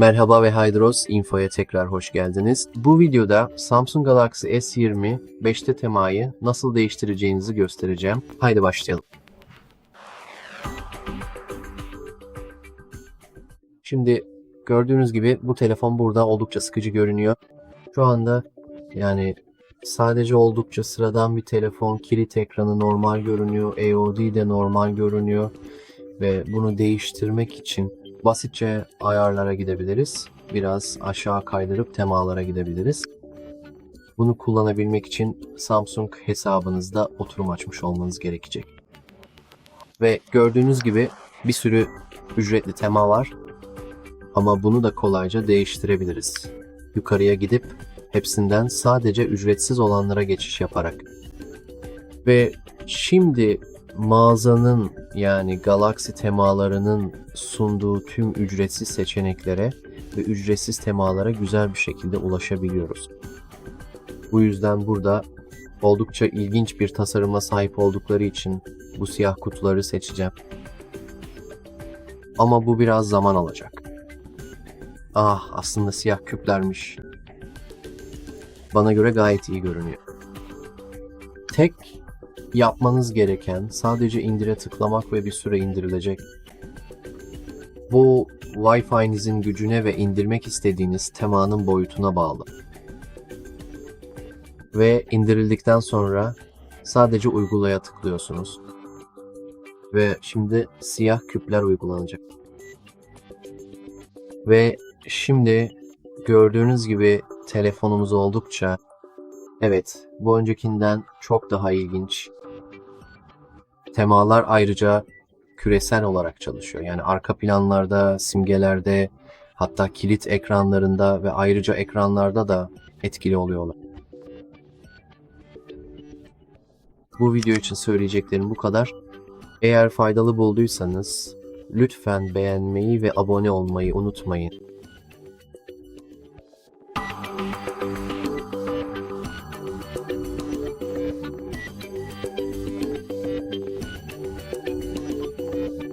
Merhaba ve Hydros Info'ya tekrar hoş geldiniz. Bu videoda Samsung Galaxy S20 5'te temayı nasıl değiştireceğinizi göstereceğim. Haydi başlayalım. Şimdi gördüğünüz gibi bu telefon burada oldukça sıkıcı görünüyor. Şu anda yani sadece oldukça sıradan bir telefon. Kilit ekranı normal görünüyor. AOD de normal görünüyor. Ve bunu değiştirmek için basitçe ayarlara gidebiliriz. Biraz aşağı kaydırıp temalara gidebiliriz. Bunu kullanabilmek için Samsung hesabınızda oturum açmış olmanız gerekecek. Ve gördüğünüz gibi bir sürü ücretli tema var. Ama bunu da kolayca değiştirebiliriz. Yukarıya gidip hepsinden sadece ücretsiz olanlara geçiş yaparak. Ve şimdi mağazanın yani Galaxy temalarının sunduğu tüm ücretsiz seçeneklere ve ücretsiz temalara güzel bir şekilde ulaşabiliyoruz. Bu yüzden burada oldukça ilginç bir tasarıma sahip oldukları için bu siyah kutuları seçeceğim. Ama bu biraz zaman alacak. Ah aslında siyah küplermiş. Bana göre gayet iyi görünüyor. Tek yapmanız gereken sadece indire tıklamak ve bir süre indirilecek. Bu Wi-Fi'nizin gücüne ve indirmek istediğiniz temanın boyutuna bağlı. Ve indirildikten sonra sadece uygulaya tıklıyorsunuz. Ve şimdi siyah küpler uygulanacak. Ve şimdi gördüğünüz gibi telefonumuz oldukça evet bu öncekinden çok daha ilginç. Temalar ayrıca küresel olarak çalışıyor. Yani arka planlarda, simgelerde, hatta kilit ekranlarında ve ayrıca ekranlarda da etkili oluyorlar. Bu video için söyleyeceklerim bu kadar. Eğer faydalı bulduysanız lütfen beğenmeyi ve abone olmayı unutmayın.